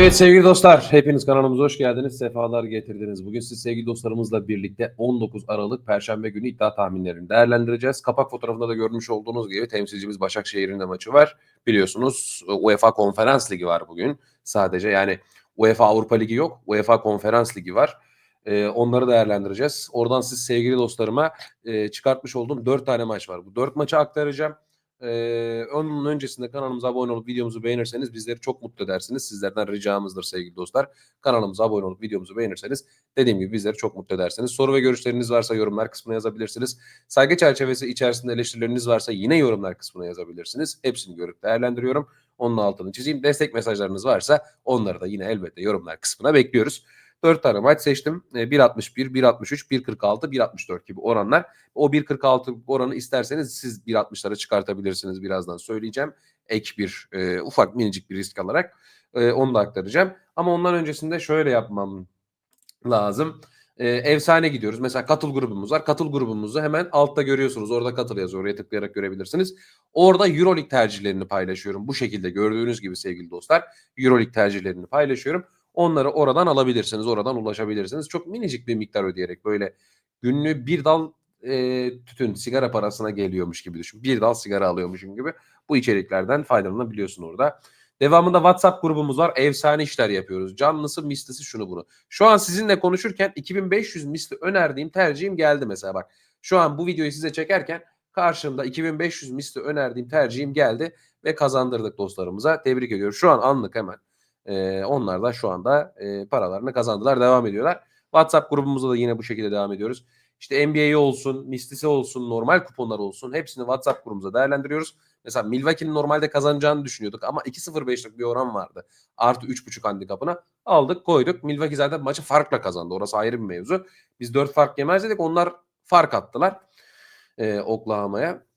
Evet sevgili dostlar, hepiniz kanalımıza hoş geldiniz, sefalar getirdiniz. Bugün siz sevgili dostlarımızla birlikte 19 Aralık Perşembe günü iddia tahminlerini değerlendireceğiz. Kapak fotoğrafında da görmüş olduğunuz gibi temsilcimiz Başakşehir'in de maçı var. Biliyorsunuz UEFA Konferans Ligi var bugün sadece. Yani UEFA Avrupa Ligi yok, UEFA Konferans Ligi var. Ee, onları değerlendireceğiz. Oradan siz sevgili dostlarıma e, çıkartmış olduğum 4 tane maç var. Bu 4 maçı aktaracağım. Ee, onun öncesinde kanalımıza abone olup videomuzu beğenirseniz bizleri çok mutlu edersiniz. Sizlerden ricamızdır sevgili dostlar. Kanalımıza abone olup videomuzu beğenirseniz dediğim gibi bizleri çok mutlu edersiniz. Soru ve görüşleriniz varsa yorumlar kısmına yazabilirsiniz. Saygı çerçevesi içerisinde eleştirileriniz varsa yine yorumlar kısmına yazabilirsiniz. Hepsini görüp değerlendiriyorum. Onun altını çizeyim. Destek mesajlarınız varsa onları da yine elbette yorumlar kısmına bekliyoruz. 4 tane maç seçtim. E, 1.61, 1.63, 1.46, 1.64 gibi oranlar. O 1.46 oranı isterseniz siz 1.60'lara çıkartabilirsiniz birazdan söyleyeceğim. Ek bir e, ufak minicik bir risk alarak e, onu da aktaracağım. Ama ondan öncesinde şöyle yapmam lazım. E, efsane gidiyoruz. Mesela katıl grubumuz var. Katıl grubumuzu hemen altta görüyorsunuz. Orada katıl yazıyor. Oraya tıklayarak görebilirsiniz. Orada Euroleague tercihlerini paylaşıyorum. Bu şekilde gördüğünüz gibi sevgili dostlar. Euroleague tercihlerini paylaşıyorum. Onları oradan alabilirsiniz. Oradan ulaşabilirsiniz. Çok minicik bir miktar ödeyerek böyle günlüğü bir dal e, tütün sigara parasına geliyormuş gibi düşün. Bir dal sigara alıyormuşum gibi. Bu içeriklerden faydalanabiliyorsun orada. Devamında WhatsApp grubumuz var. Efsane işler yapıyoruz. Canlısı, mislisi şunu bunu. Şu an sizinle konuşurken 2500 misli önerdiğim tercihim geldi mesela bak. Şu an bu videoyu size çekerken karşımda 2500 misli önerdiğim tercihim geldi ve kazandırdık dostlarımıza. Tebrik ediyorum. Şu an anlık hemen. Ee, onlar da şu anda e, paralarını kazandılar. Devam ediyorlar. WhatsApp grubumuzda da yine bu şekilde devam ediyoruz. İşte NBA'yi olsun, mislisi olsun, normal kuponlar olsun hepsini WhatsApp grubumuza değerlendiriyoruz. Mesela Milwaukee'nin normalde kazanacağını düşünüyorduk ama 2.05'lik bir oran vardı. Artı 3.5 handikapına aldık koyduk. Milwaukee zaten maçı farkla kazandı. Orası ayrı bir mevzu. Biz 4 fark yemez dedik. Onlar fark attılar e, Oklahoma'ya.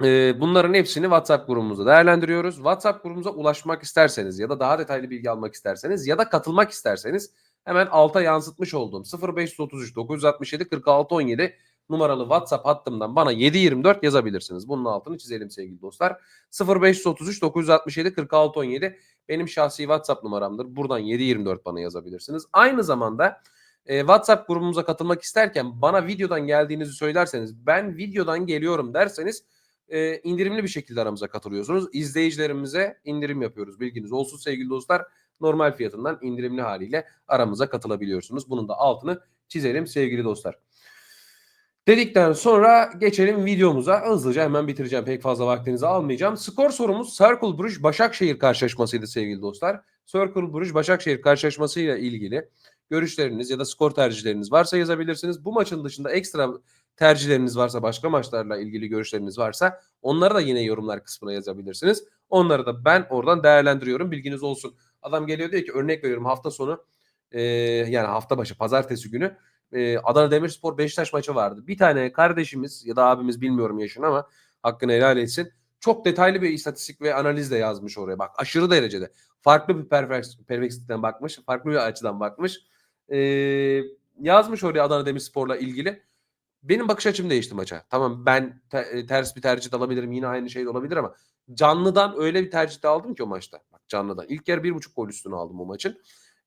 Bunların hepsini WhatsApp grubumuzda değerlendiriyoruz. WhatsApp grubumuza ulaşmak isterseniz ya da daha detaylı bilgi almak isterseniz ya da katılmak isterseniz hemen alta yansıtmış olduğum 0533 967 46 17 numaralı WhatsApp hattımdan bana 724 yazabilirsiniz. Bunun altını çizelim sevgili dostlar. 0533 967 46 17 benim şahsi WhatsApp numaramdır. Buradan 724 bana yazabilirsiniz. Aynı zamanda e, WhatsApp grubumuza katılmak isterken bana videodan geldiğinizi söylerseniz ben videodan geliyorum derseniz e, indirimli bir şekilde aramıza katılıyorsunuz. İzleyicilerimize indirim yapıyoruz. Bilginiz olsun sevgili dostlar. Normal fiyatından indirimli haliyle aramıza katılabiliyorsunuz. Bunun da altını çizelim sevgili dostlar. Dedikten sonra geçelim videomuza. Hızlıca hemen bitireceğim. Pek fazla vaktinizi almayacağım. Skor sorumuz Circle Bruges Başakşehir karşılaşmasıydı sevgili dostlar. Circle Bruges Başakşehir karşılaşmasıyla ilgili görüşleriniz ya da skor tercihleriniz varsa yazabilirsiniz. Bu maçın dışında ekstra tercihleriniz varsa, başka maçlarla ilgili görüşleriniz varsa onları da yine yorumlar kısmına yazabilirsiniz. Onları da ben oradan değerlendiriyorum. Bilginiz olsun. Adam geliyor diyor ki örnek veriyorum hafta sonu e, yani hafta başı pazartesi günü e, Adana Demirspor Beşiktaş maçı vardı. Bir tane kardeşimiz ya da abimiz bilmiyorum yaşını ama hakkını helal etsin. Çok detaylı bir istatistik ve analiz de yazmış oraya. Bak aşırı derecede. Farklı bir perspektiften bakmış. Farklı bir açıdan bakmış. E, yazmış oraya Adana Demirspor'la ilgili. Benim bakış açım değişti maça. Tamam ben te- ters bir tercih alabilirim. Yine aynı şey de olabilir ama canlıdan öyle bir tercih aldım ki o maçta. Bak canlıdan. İlk yarı bir buçuk gol üstüne aldım o maçın.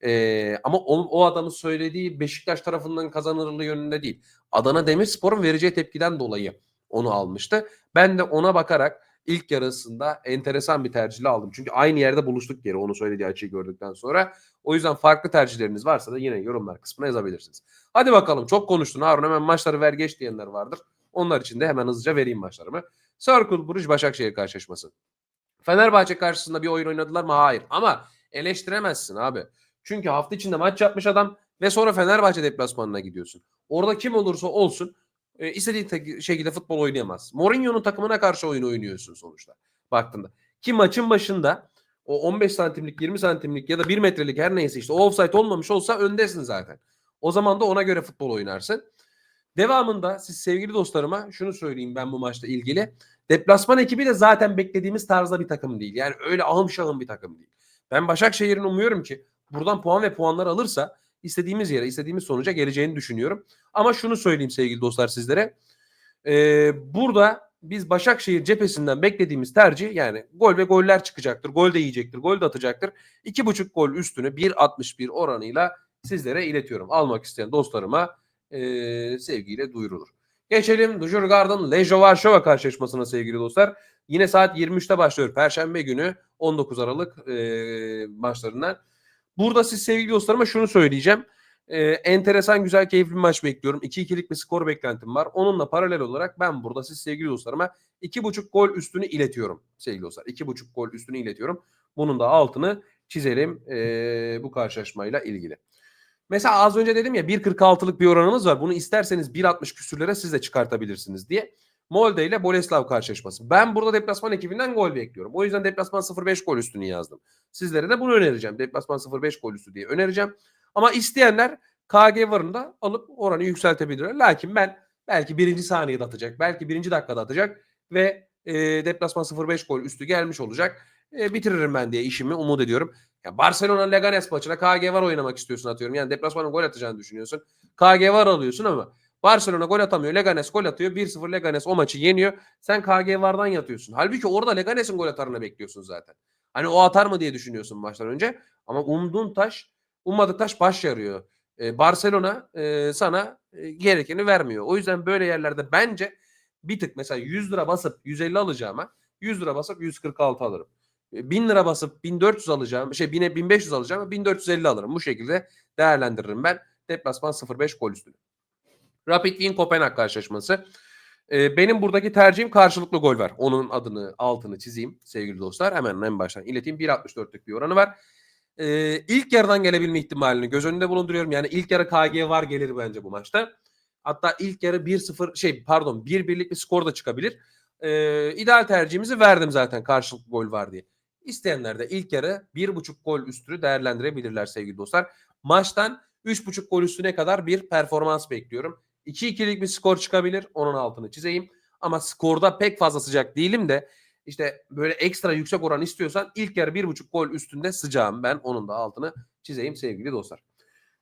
Ee, ama o, o adamın söylediği Beşiktaş tarafından kazanırlığı yönünde değil. Adana Demirspor'un vereceği tepkiden dolayı onu almıştı. Ben de ona bakarak ilk yarısında enteresan bir tercihle aldım. Çünkü aynı yerde buluştuk geri onu söylediği açıyı gördükten sonra. O yüzden farklı tercihleriniz varsa da yine yorumlar kısmına yazabilirsiniz. Hadi bakalım çok konuştun Harun hemen maçları ver geç diyenler vardır. Onlar için de hemen hızlıca vereyim maçlarımı. Circle Bruges Başakşehir karşılaşması. Fenerbahçe karşısında bir oyun oynadılar mı? Hayır. Ama eleştiremezsin abi. Çünkü hafta içinde maç yapmış adam ve sonra Fenerbahçe deplasmanına gidiyorsun. Orada kim olursa olsun e, istediği te- şekilde futbol oynayamaz. Mourinho'nun takımına karşı oyun oynuyorsun sonuçta baktığında. Ki maçın başında o 15 santimlik, 20 santimlik ya da 1 metrelik her neyse işte o offside olmamış olsa öndesin zaten. O zaman da ona göre futbol oynarsın. Devamında siz sevgili dostlarıma şunu söyleyeyim ben bu maçla ilgili. Deplasman ekibi de zaten beklediğimiz tarzda bir takım değil. Yani öyle ahım şahım bir takım değil. Ben Başakşehir'in umuyorum ki buradan puan ve puanlar alırsa istediğimiz yere, istediğimiz sonuca geleceğini düşünüyorum. Ama şunu söyleyeyim sevgili dostlar sizlere. Ee, burada biz Başakşehir cephesinden beklediğimiz tercih yani gol ve goller çıkacaktır. Gol de yiyecektir. Gol de atacaktır. 2.5 gol üstünü 1.61 oranıyla sizlere iletiyorum. Almak isteyen dostlarıma eee, sevgiyle duyurulur. Geçelim Dujurgard'ın Lejo Varşova karşılaşmasına sevgili dostlar. Yine saat 23'te başlıyor. Perşembe günü 19 Aralık eee maçlarından. Burada siz sevgili dostlarıma şunu söyleyeceğim. Ee, enteresan, güzel, keyifli bir maç bekliyorum. 2-2'lik bir skor beklentim var. Onunla paralel olarak ben burada siz sevgili dostlarıma 2.5 gol üstünü iletiyorum sevgili dostlar. 2.5 gol üstünü iletiyorum. Bunun da altını çizelim ee, bu karşılaşmayla ilgili. Mesela az önce dedim ya 1.46'lık bir oranımız var. Bunu isterseniz 1.60 küsürlere siz de çıkartabilirsiniz diye. Molde ile Boleslav karşılaşması. Ben burada deplasman ekibinden gol bekliyorum. O yüzden deplasman 0.5 gol üstünü yazdım. Sizlere de bunu önereceğim. Deplasman 0.5 gol üstü diye önereceğim. Ama isteyenler KG varını da alıp oranı yükseltebilirler. Lakin ben belki birinci saniyede atacak, belki birinci dakikada atacak ve e, deplasman 0.5 gol üstü gelmiş olacak. E, bitiririm ben diye işimi umut ediyorum. Ya Barcelona Leganes maçına KG var oynamak istiyorsun atıyorum. Yani deplasmanın gol atacağını düşünüyorsun. KG var alıyorsun ama Barcelona gol atamıyor. Leganes gol atıyor. 1-0 Leganes o maçı yeniyor. Sen KG vardan yatıyorsun. Halbuki orada Leganes'in gol atarını bekliyorsun zaten. Hani o atar mı diye düşünüyorsun maçtan önce. Ama umduğun taş, ummadık taş baş yarıyor. Ee, Barcelona e, sana e, gerekeni vermiyor. O yüzden böyle yerlerde bence bir tık mesela 100 lira basıp 150 alacağıma 100 lira basıp 146 alırım. E, 1000 lira basıp 1400 alacağım, şey 1000'e 1500 alacağım 1450 alırım. Bu şekilde değerlendiririm ben. Deplasman 0.5 gol üstünü. Rapid Wien Kopenhag karşılaşması. Ee, benim buradaki tercihim karşılıklı gol var. Onun adını altını çizeyim sevgili dostlar. Hemen en baştan ileteyim. 1.64'lük bir oranı var. Ee, ilk yarıdan gelebilme ihtimalini göz önünde bulunduruyorum. Yani ilk yarı KG var gelir bence bu maçta. Hatta ilk yarı 1-0 şey pardon 1-1'lik bir skor da çıkabilir. Ee, ideal tercihimizi verdim zaten karşılıklı gol var diye. İsteyenler de ilk yarı 1.5 gol üstünü değerlendirebilirler sevgili dostlar. Maçtan 3.5 gol üstüne kadar bir performans bekliyorum. 2-2'lik bir skor çıkabilir. Onun altını çizeyim. Ama skorda pek fazla sıcak değilim de işte böyle ekstra yüksek oran istiyorsan ilk yarı 1.5 gol üstünde sıcağım ben. Onun da altını çizeyim sevgili dostlar.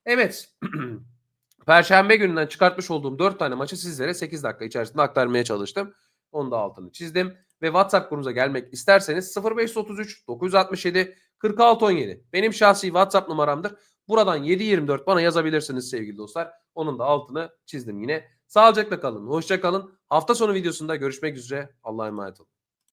Evet. Perşembe gününden çıkartmış olduğum 4 tane maçı sizlere 8 dakika içerisinde aktarmaya çalıştım. Onun da altını çizdim. Ve WhatsApp grubumuza gelmek isterseniz 0533 967 46 17 benim şahsi WhatsApp numaramdır. Buradan 724 bana yazabilirsiniz sevgili dostlar. Onun da altını çizdim yine. Sağlıcakla kalın. Hoşça kalın. Hafta sonu videosunda görüşmek üzere. Allah'a emanet olun.